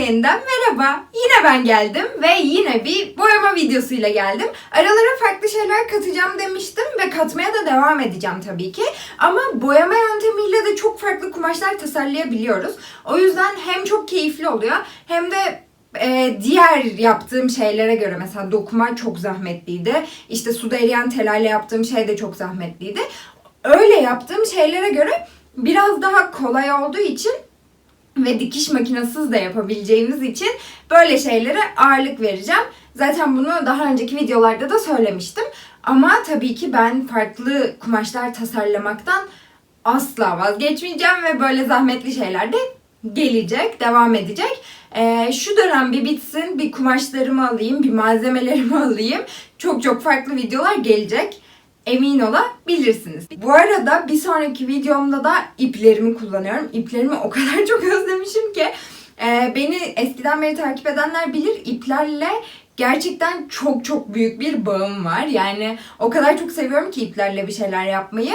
yeniden merhaba. Yine ben geldim ve yine bir boyama videosuyla geldim. Aralara farklı şeyler katacağım demiştim ve katmaya da devam edeceğim tabii ki. Ama boyama yöntemiyle de çok farklı kumaşlar tasarlayabiliyoruz. O yüzden hem çok keyifli oluyor hem de e, diğer yaptığım şeylere göre mesela dokuma çok zahmetliydi. İşte suda eriyen telayla yaptığım şey de çok zahmetliydi. Öyle yaptığım şeylere göre biraz daha kolay olduğu için ve dikiş makinesiz de yapabileceğimiz için böyle şeylere ağırlık vereceğim. Zaten bunu daha önceki videolarda da söylemiştim. Ama tabii ki ben farklı kumaşlar tasarlamaktan asla vazgeçmeyeceğim ve böyle zahmetli şeyler de gelecek, devam edecek. Ee, şu dönem bir bitsin, bir kumaşlarımı alayım, bir malzemelerimi alayım. Çok çok farklı videolar gelecek. Emin olabilirsiniz. Bu arada bir sonraki videomda da iplerimi kullanıyorum. İplerimi o kadar çok özlemişim ki. Ee, beni eskiden beri takip edenler bilir iplerle gerçekten çok çok büyük bir bağım var. Yani o kadar çok seviyorum ki iplerle bir şeyler yapmayı.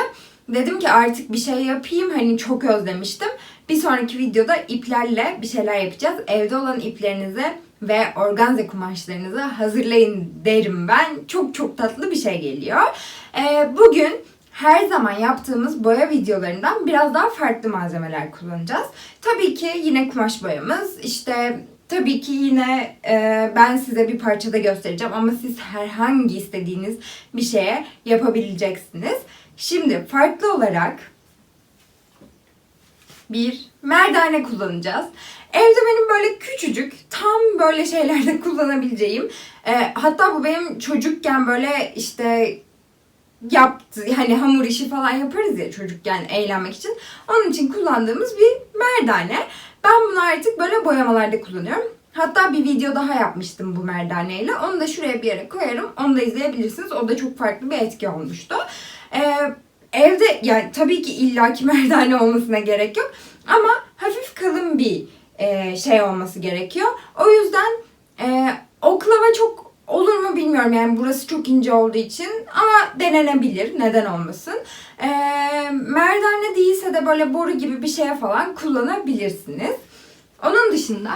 Dedim ki artık bir şey yapayım. Hani çok özlemiştim. Bir sonraki videoda iplerle bir şeyler yapacağız. Evde olan iplerinizi ve organze kumaşlarınızı hazırlayın derim ben. Çok çok tatlı bir şey geliyor. Ee, bugün her zaman yaptığımız boya videolarından biraz daha farklı malzemeler kullanacağız. Tabii ki yine kumaş boyamız, işte tabii ki yine e, ben size bir parçada göstereceğim ama siz herhangi istediğiniz bir şeye yapabileceksiniz. Şimdi farklı olarak bir merdane kullanacağız. Evde benim böyle küçücük, tam böyle şeylerde kullanabileceğim. e, hatta bu benim çocukken böyle işte yaptı hani hamur işi falan yaparız ya çocukken eğlenmek için. Onun için kullandığımız bir merdane. Ben bunu artık böyle boyamalarda kullanıyorum. Hatta bir video daha yapmıştım bu merdaneyle. Onu da şuraya bir yere koyarım. Onu da izleyebilirsiniz. O da çok farklı bir etki olmuştu. Ee, evde yani tabii ki illaki merdane olmasına gerek yok. Ama hafif kalın bir e, şey olması gerekiyor. O yüzden e, oklava çok olur mu bilmiyorum. Yani burası çok ince olduğu için ama denenebilir. Neden olmasın. E, merdane değilse de böyle boru gibi bir şeye falan kullanabilirsiniz. Onun dışında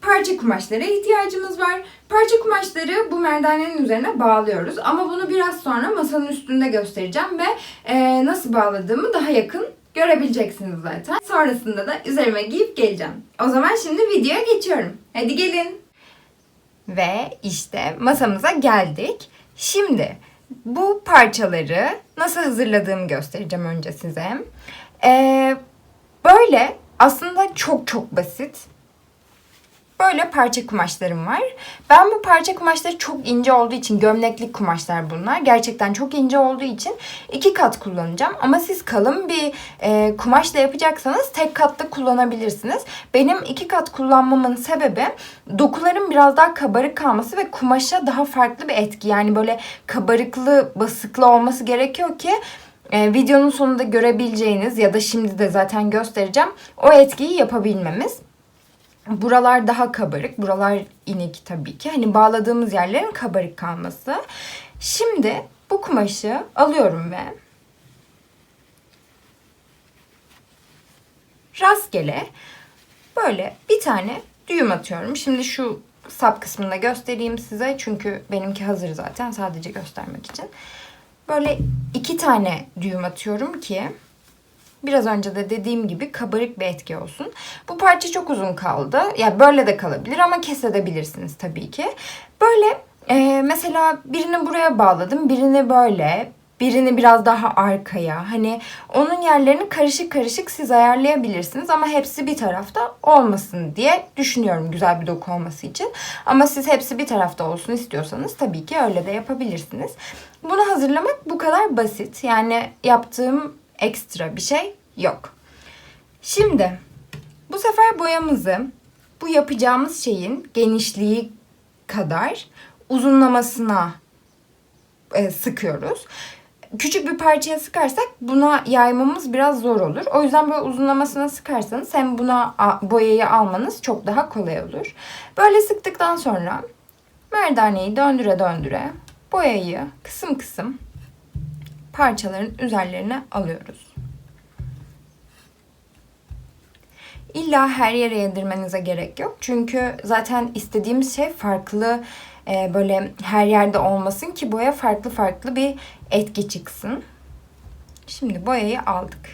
parça kumaşlara ihtiyacımız var. Parça kumaşları bu merdanenin üzerine bağlıyoruz. Ama bunu biraz sonra masanın üstünde göstereceğim ve e, nasıl bağladığımı daha yakın görebileceksiniz zaten. Sonrasında da üzerime giyip geleceğim. O zaman şimdi videoya geçiyorum. Hadi gelin. Ve işte masamıza geldik. Şimdi bu parçaları nasıl hazırladığımı göstereceğim önce size. Ee, böyle aslında çok çok basit böyle parça kumaşlarım var. Ben bu parça kumaşları çok ince olduğu için gömleklik kumaşlar bunlar. Gerçekten çok ince olduğu için iki kat kullanacağım. Ama siz kalın bir e, kumaşla yapacaksanız tek katta kullanabilirsiniz. Benim iki kat kullanmamın sebebi dokuların biraz daha kabarık kalması ve kumaşa daha farklı bir etki. Yani böyle kabarıklı, basıklı olması gerekiyor ki e, videonun sonunda görebileceğiniz ya da şimdi de zaten göstereceğim o etkiyi yapabilmemiz. Buralar daha kabarık. Buralar inik tabii ki. Hani bağladığımız yerlerin kabarık kalması. Şimdi bu kumaşı alıyorum ve rastgele böyle bir tane düğüm atıyorum. Şimdi şu sap kısmını da göstereyim size. Çünkü benimki hazır zaten. Sadece göstermek için. Böyle iki tane düğüm atıyorum ki Biraz önce de dediğim gibi kabarık bir etki olsun. Bu parça çok uzun kaldı. Ya yani böyle de kalabilir ama kesebilirsiniz tabii ki. Böyle e, mesela birini buraya bağladım, birini böyle, birini biraz daha arkaya. Hani onun yerlerini karışık karışık siz ayarlayabilirsiniz ama hepsi bir tarafta olmasın diye düşünüyorum güzel bir doku olması için. Ama siz hepsi bir tarafta olsun istiyorsanız tabii ki öyle de yapabilirsiniz. Bunu hazırlamak bu kadar basit. Yani yaptığım ekstra bir şey yok. Şimdi bu sefer boyamızı bu yapacağımız şeyin genişliği kadar uzunlamasına e, sıkıyoruz. Küçük bir parçaya sıkarsak buna yaymamız biraz zor olur. O yüzden böyle uzunlamasına sıkarsanız hem buna boyayı almanız çok daha kolay olur. Böyle sıktıktan sonra merdaneyi döndüre döndüre boyayı kısım kısım parçaların üzerlerine alıyoruz. İlla her yere yedirmenize gerek yok. Çünkü zaten istediğimiz şey farklı e, böyle her yerde olmasın ki boya farklı farklı bir etki çıksın. Şimdi boyayı aldık.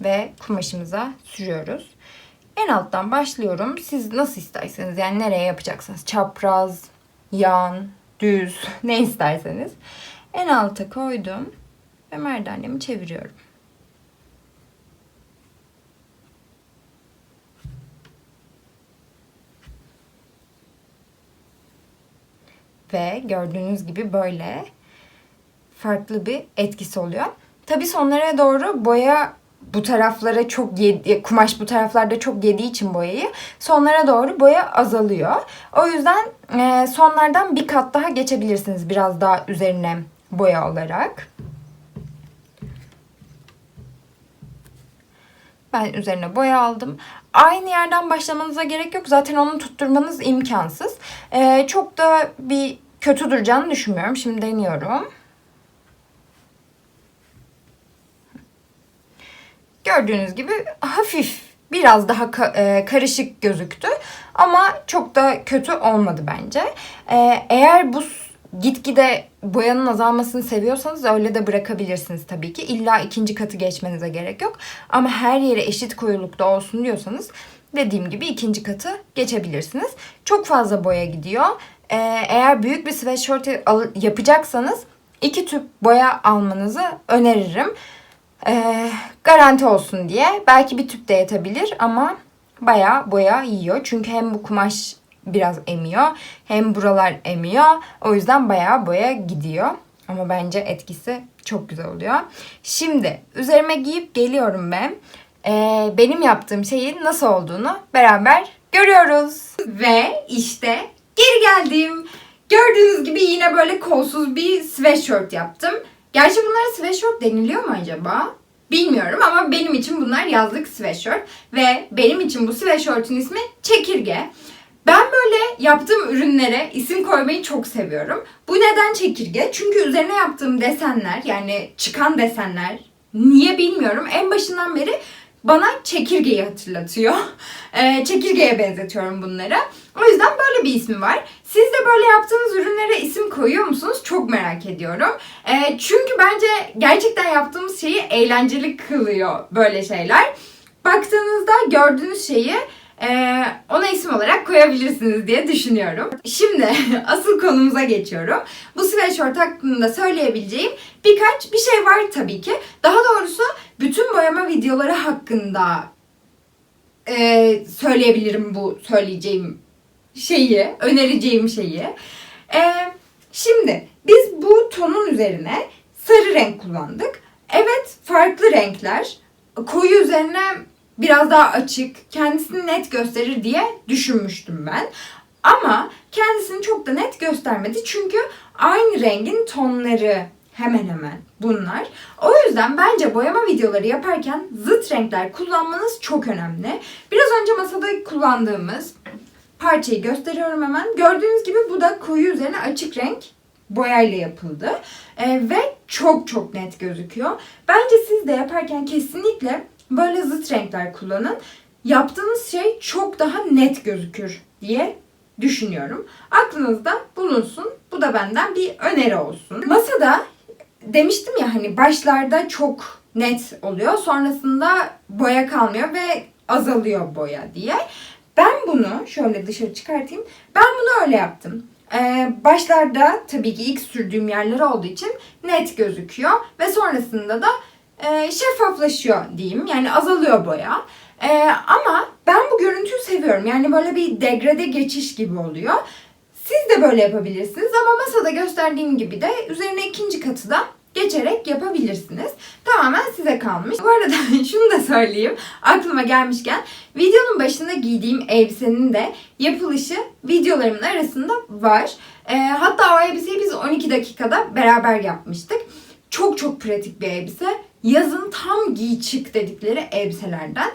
Ve kumaşımıza sürüyoruz. En alttan başlıyorum. Siz nasıl isterseniz yani nereye yapacaksınız? Çapraz, yan, düz ne isterseniz. En alta koydum ve merdanemi çeviriyorum. Ve gördüğünüz gibi böyle farklı bir etkisi oluyor. Tabi sonlara doğru boya bu taraflara çok yedi, kumaş bu taraflarda çok yediği için boyayı sonlara doğru boya azalıyor. O yüzden e, sonlardan bir kat daha geçebilirsiniz biraz daha üzerine boya olarak. Ben üzerine boya aldım. Aynı yerden başlamanıza gerek yok. Zaten onu tutturmanız imkansız. E, çok da bir kötü duracağını düşünmüyorum. Şimdi deniyorum. Gördüğünüz gibi hafif biraz daha ka- e, karışık gözüktü ama çok da kötü olmadı bence. E, eğer bu gitgide boyanın azalmasını seviyorsanız öyle de bırakabilirsiniz tabii ki. İlla ikinci katı geçmenize gerek yok. Ama her yere eşit koyulukta olsun diyorsanız dediğim gibi ikinci katı geçebilirsiniz. Çok fazla boya gidiyor. E, eğer büyük bir sweatshirt yapacaksanız iki tüp boya almanızı öneririm. Ee, garanti olsun diye. Belki bir tüp de yetebilir ama bayağı boya yiyor. Çünkü hem bu kumaş biraz emiyor hem buralar emiyor. O yüzden bayağı boya gidiyor. Ama bence etkisi çok güzel oluyor. Şimdi üzerime giyip geliyorum ben. Ee, benim yaptığım şeyin nasıl olduğunu beraber görüyoruz. Ve işte geri geldim. Gördüğünüz gibi yine böyle kolsuz bir sweatshirt yaptım. Gerçi bunlara sweatshirt deniliyor mu acaba? Bilmiyorum ama benim için bunlar yazlık sweatshirt. Ve benim için bu sweatshirt'ün ismi çekirge. Ben böyle yaptığım ürünlere isim koymayı çok seviyorum. Bu neden çekirge? Çünkü üzerine yaptığım desenler yani çıkan desenler niye bilmiyorum. En başından beri bana çekirgeyi hatırlatıyor. Ee, çekirgeye benzetiyorum bunları. O yüzden böyle bir ismi var. Böyle yaptığınız ürünlere isim koyuyor musunuz? Çok merak ediyorum. Ee, çünkü bence gerçekten yaptığımız şeyi eğlenceli kılıyor böyle şeyler. Baktığınızda gördüğünüz şeyi e, ona isim olarak koyabilirsiniz diye düşünüyorum. Şimdi asıl konumuza geçiyorum. Bu sweatshirt hakkında söyleyebileceğim birkaç bir şey var tabii ki. Daha doğrusu bütün boyama videoları hakkında e, söyleyebilirim bu söyleyeceğim şeyi, önereceğim şeyi. E, şimdi biz bu tonun üzerine sarı renk kullandık. Evet farklı renkler. Koyu üzerine biraz daha açık, kendisini net gösterir diye düşünmüştüm ben. Ama kendisini çok da net göstermedi. Çünkü aynı rengin tonları hemen hemen bunlar. O yüzden bence boyama videoları yaparken zıt renkler kullanmanız çok önemli. Biraz önce masada kullandığımız parçayı gösteriyorum hemen. Gördüğünüz gibi bu da koyu üzerine açık renk boyayla yapıldı. Ee, ve çok çok net gözüküyor. Bence siz de yaparken kesinlikle böyle zıt renkler kullanın. Yaptığınız şey çok daha net gözükür diye düşünüyorum. Aklınızda bulunsun. Bu da benden bir öneri olsun. Masada demiştim ya hani başlarda çok net oluyor. Sonrasında boya kalmıyor ve azalıyor boya diye. Ben bunu şöyle dışarı çıkartayım. Ben bunu öyle yaptım. Ee, başlarda tabii ki ilk sürdüğüm yerler olduğu için net gözüküyor ve sonrasında da e, şeffaflaşıyor diyeyim. Yani azalıyor boya. Ee, ama ben bu görüntüyü seviyorum. Yani böyle bir degrade geçiş gibi oluyor. Siz de böyle yapabilirsiniz ama masada gösterdiğim gibi de üzerine ikinci katı da geçerek yapabilirsiniz. Tamamen size kalmış. Bu arada şunu da söyleyeyim. Aklıma gelmişken videonun başında giydiğim elbisenin de yapılışı videolarımın arasında var. Ee, hatta o elbiseyi biz 12 dakikada beraber yapmıştık. Çok çok pratik bir elbise. Yazın tam giy çık dedikleri elbiselerden.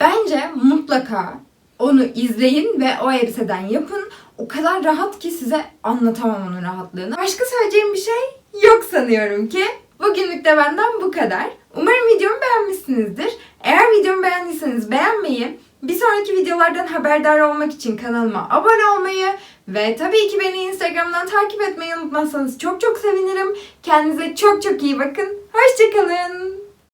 Bence mutlaka onu izleyin ve o elbiseden yapın. O kadar rahat ki size anlatamam onun rahatlığını. Başka söyleyeceğim bir şey yok sanıyorum ki. Bugünlük de benden bu kadar. Umarım videomu beğenmişsinizdir. Eğer videomu beğendiyseniz beğenmeyi, bir sonraki videolardan haberdar olmak için kanalıma abone olmayı ve tabii ki beni Instagram'dan takip etmeyi unutmazsanız çok çok sevinirim. Kendinize çok çok iyi bakın. Hoşçakalın.